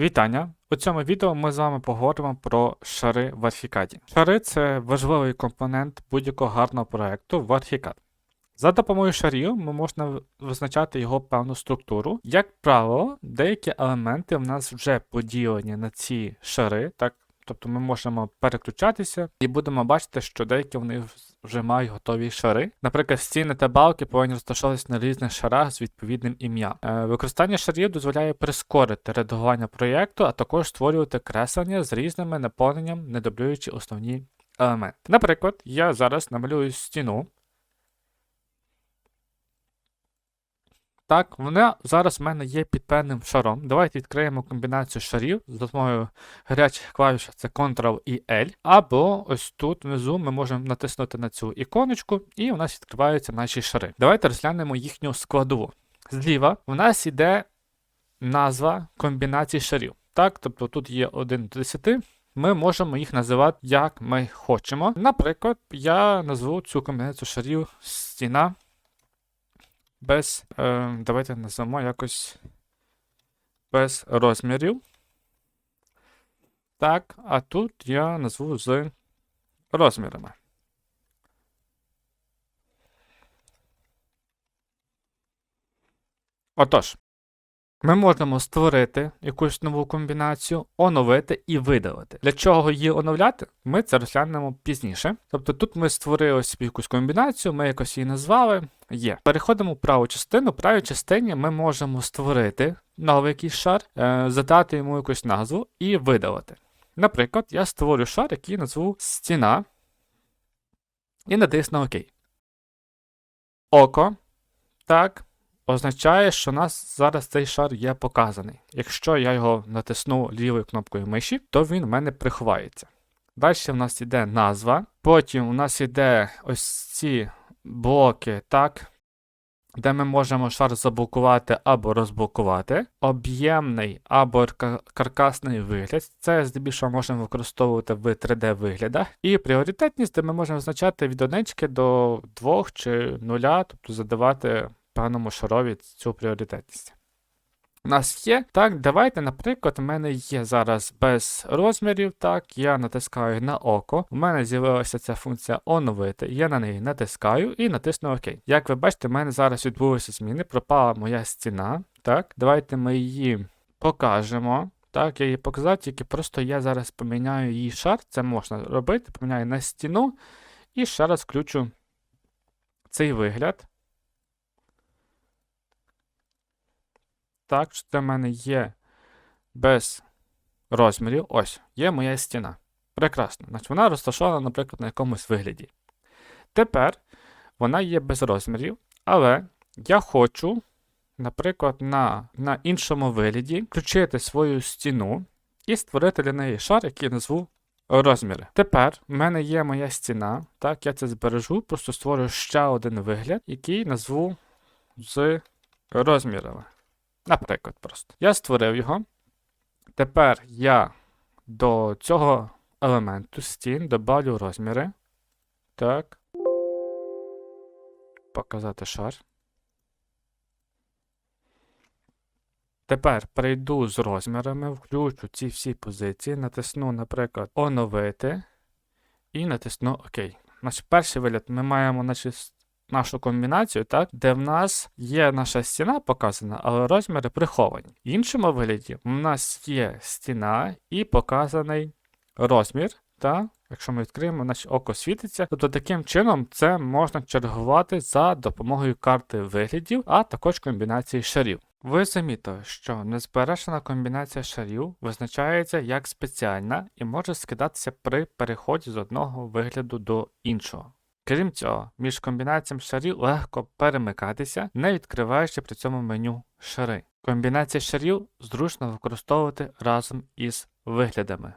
Вітання! У цьому відео ми з вами поговоримо про шари в Архікаді. Шари це важливий компонент будь-якого гарного проекту в Архікад. За допомогою шарів ми можна визначати його певну структуру. Як правило, деякі елементи в нас вже поділені на ці шари, так? Тобто ми можемо переключатися і будемо бачити, що деякі вони вже мають готові шари. Наприклад, стіни та балки повинні розташовуватися на різних шарах з відповідним ім'ям. Е, Використання шарів дозволяє прискорити редагування проєкту, а також створювати креслення з різними наповненням, не дублюючи основні елементи. Наприклад, я зараз намалюю стіну. Так, вона зараз в мене є під певним шаром. Давайте відкриємо комбінацію шарів з допомогою гарячих клавіш це Ctrl і L. Або ось тут внизу ми можемо натиснути на цю іконочку, і у нас відкриваються наші шари. Давайте розглянемо їхню складову. Зліва в нас йде назва комбінації шарів. Так, тобто тут є 1 до 10. Ми можемо їх називати як ми хочемо. Наприклад, я назву цю комбінацію шарів стіна без. Е, давайте назвемо якось без розмірів. Так, а тут я назву з розмірами. Отож, ми можемо створити якусь нову комбінацію, оновити і видалити. Для чого її оновляти, ми це розглянемо пізніше. Тобто тут ми створили собі якусь комбінацію, ми якось її назвали. Є. Переходимо в праву частину. В правій частині ми можемо створити новий якийсь шар, е, задати йому якусь назву і видалити. Наприклад, я створю шар, який назву стіна, і натисну ОК. Око. Так означає, що у нас зараз цей шар є показаний. Якщо я його натисну лівою кнопкою миші, то він в мене приховається. Далі в нас йде назва, потім у нас йде ось ці блоки, так, де ми можемо шар заблокувати або розблокувати, об'ємний або каркасний вигляд. Це здебільшого можемо використовувати в 3D-виглядах. І пріоритетність, де ми можемо визначати від одинички до 2 чи 0, тобто задавати певному шарові цю пріоритетність. У нас є. Так, давайте, наприклад, у мене є зараз без розмірів. Так, я натискаю на око. У мене з'явилася ця функція оновити. Я на неї натискаю і натисну ОК. Як ви бачите, в мене зараз відбулися зміни, пропала моя стіна. Так, давайте ми її покажемо. Так, я її показав, тільки просто я зараз поміняю її шар. Це можна робити. Поміняю на стіну і ще раз включу цей вигляд. Так, що це в мене є без розмірів. Ось, є моя стіна. Прекрасно. Значить, вона розташована, наприклад, на якомусь вигляді. Тепер вона є без розмірів, але я хочу, наприклад, на, на іншому вигляді включити свою стіну і створити для неї шар, який назву розміри. Тепер в мене є моя стіна. Так, я це збережу, просто створю ще один вигляд, який назву з розмірами. Наприклад, просто. Я створив його. Тепер я до цього елементу стін добавлю розміри. Так. Показати шар. Тепер перейду з розмірами, включу ці всі позиції, натисну, наприклад, оновити і натисну ОК. Значить, перший вигляд ми маємо значить, нашу комбінацію, так, де в нас є наша стіна показана, але розміри приховані. В іншому вигляді у нас є стіна і показаний розмір. Так? Якщо ми відкриємо, наше око світиться. Тобто таким чином це можна чергувати за допомогою карти виглядів, а також комбінації шарів. Ви замітили, що незбережена комбінація шарів визначається як спеціальна і може скидатися при переході з одного вигляду до іншого. Крім цього, між комбінаціями шарів легко перемикатися, не відкриваючи при цьому меню шари. Комбінації шарів зручно використовувати разом із виглядами.